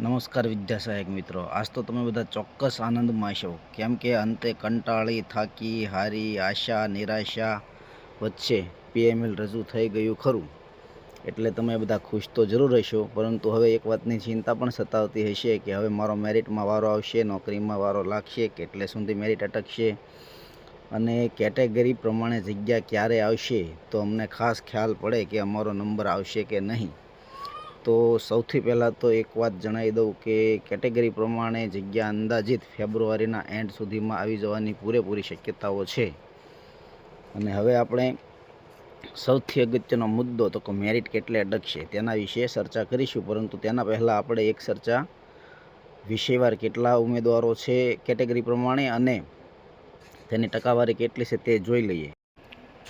નમસ્કાર વિદ્યા સહાયક મિત્રો. આજ તો તમે બધા ચોક્કસ આનંદમાં છો. કેમ કે અંતે કંટાળી, થાકી, હારી, આશા, નિરાશા વચ્ચે પીએમએલ રજૂ થઈ ગયું ખરું. એટલે તમે બધા ખુશ તો જરૂર હશો, પરંતુ હવે એક વાતની ચિંતા પણ સતાવતી હશે કે હવે મારો મેરિટમાં વારો આવશે, નોકરીમાં વારો લાગશે, કેટલે સુધી મેરિટ અટકશે અને કેટેગરી પ્રમાણે જગ્યા ક્યારે આવશે, તો અમને ખાસ ખ્યાલ પડે કે અમારો નંબર આવશે કે નહીં. તો સૌથી પહેલાં તો એક વાત જણાવી દઉં કે કેટેગરી પ્રમાણે જગ્યા અંદાજિત ફેબ્રુઆરીના એન્ડ સુધીમાં આવી જવાની પૂરેપૂરી શક્યતાઓ છે. અને હવે આપણે સૌથી અગત્યનો મુદ્દો તો કે મેરિટ કેટલે અટકશે તેના વિશે ચર્ચા કરીશું, પરંતુ તેના પહેલાં આપણે એક ચર્ચા વિષયવાર કેટલા ઉમેદવારો છે કેટેગરી પ્રમાણે અને તેની ટકાવારી કેટલી છે તે જોઈ લઈએ.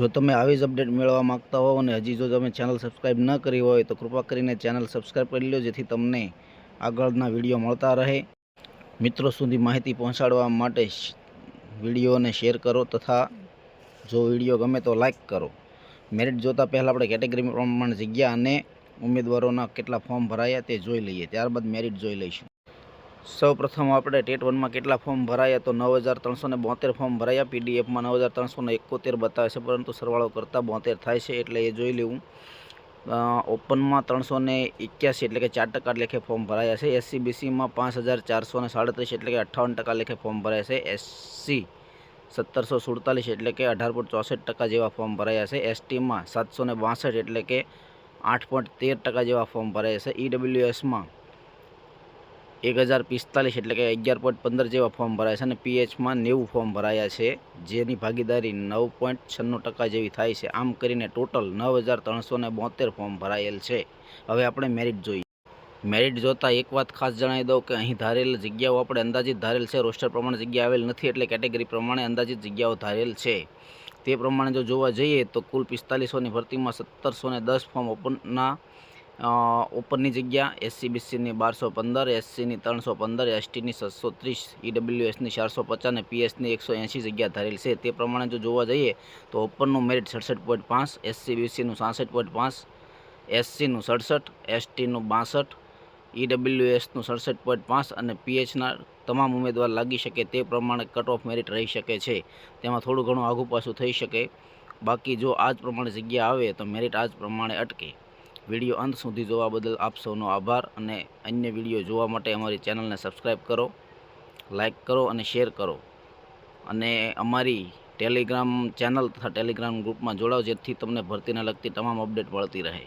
જો તમે આવી જ અપડેટ મેળવવા માગતા હો અને હજી જો તમે ચેનલ સબસ્ક્રાઈબ ન કરી હોય તો કૃપા કરીને ચેનલ સબસ્ક્રાઈબ કરી લો જેથી તમને આગળના વીડિયો મળતા રહે. મિત્રો સુધી માહિતી પહોંચાડવા માટે વિડીયોને શેર કરો તથા જો વીડિયો ગમે તો લાઇક કરો. મેરિટ જોતાં પહેલાં આપણે કેટેગરી પ્રમાણે, જગ્યા અને ઉમેદવારોના કેટલા ફોર્મ ભરાયા તે જોઈ લઈએ. ત્યારબાદ મેરિટ જોઈ લઈશું. સૌ પ્રથમ આપણે ટેટ વનમાં કેટલા ફોર્મ ભરાયા તો નવ હજાર ત્રણસો ને બોતેર ફોર્મ ભરાયા. પીડીએફમાં નવ હજાર ત્રણસો ને એકોતેર બતાવે છે, પરંતુ સરવાળો કરતાં બોતેર થાય છે એટલે એ જોઈ લેવું. ઓપનમાં ત્રણસો ને એક્યાસી એટલે કે ચાર ટકા લેખે ફોર્મ ભરાયા છે. એસસી બીસીમાં પાંચ હજાર ચારસો ને સાડત્રીસ એટલે કે અઠ્ઠાવન ટકા લેખે ફોર્મ ભરાયા છે. એસસી સત્તરસો સુડતાલીસ એટલે કે અઢાર પોઈન્ટ ચોસઠ ટકા જેવા ફોર્મ ભરાયા છે. એસટીમાં સાતસો ને બાસઠ એટલે કે આઠ પોઈન્ટ તેર ટકા જેવા ફોર્મ ભરાયા છે. ઈડબ્લ્યુએસમાં એક હજાર પિસ્તાલીસ એટલે કે અગિયાર પોઈન્ટ પંદર જેવા ફોર્મ ભરાયા છે અને પીએચમાં નેવું ફોર્મ ભરાયા છે, જેની ભાગીદારી નવ પોઈન્ટ છન્નું ટકા જેવી થાય છે. આમ કરીને ટોટલ નવ હજાર ત્રણસો ને બોતેર ફોર્મ ભરાયેલ છે. હવે આપણે મેરિટ જોઈએ. મેરિટ જોતાં એક વાત ખાસ જણાવી દઉં કે અહીં ધારેલ જગ્યાઓ આપણે અંદાજિત ધારેલ છે. રોસ્ટર પ્રમાણે જગ્યા આવેલ નથી એટલે કેટેગરી પ્રમાણે અંદાજિત જગ્યાઓ ધારેલ છે. તે પ્રમાણે જો જોવા જઈએ તો કુલ પિસ્તાલીસોની ભરતીમાં સત્તરસો ને દસ ફોર્મ ઓપનના ઓપનની જગ્યા એસસી બીસીની બારસો પંદર એસસીની ત્રણસો પંદર એસટીની છસો ત્રીસ ઈડબ્લ્યુએસની ચારસો પચાસ અને પીએસની એકસો એંસી જગ્યા ધરેલ છે. તે પ્રમાણે જો જોવા જઈએ તો ઓપનનું મેરિટ સડસઠ પોઈન્ટ પાંચ એસસી બીસીનું સાસઠ પોઈન્ટ પાંચ એસસીનું સડસઠ એસટીનું બાસઠ ઈડબ્લ્યુએસનું સડસઠ પોઈન્ટ પાંચ અને પીએચના તમામ ઉમેદવાર લાગી શકે તે પ્રમાણે કટ ઓફ મેરિટ રહી શકે છે. તેમાં થોડું ઘણું આઘું પાછું થઈ શકે. બાકી જો આ જ પ્રમાણે જગ્યા આવે તો મેરિટ આ જ પ્રમાણે અટકે. વીડિયો અંત સુધી જોવા બદલ આપ સૌનો આભાર અને અન્ય વીડિયો જોવા માટે અમારી ચેનલને સબસ્ક્રાઈબ કરો લાઇક કરો અને શેર કરો. અને અમારી ટેલિગ્રામ ચેનલ તથા ટેલિગ્રામ ગ્રુપમાં જોડાઓ, જેથી તમને ભરતીને લગતી તમામ અપડેટ મળતી રહે.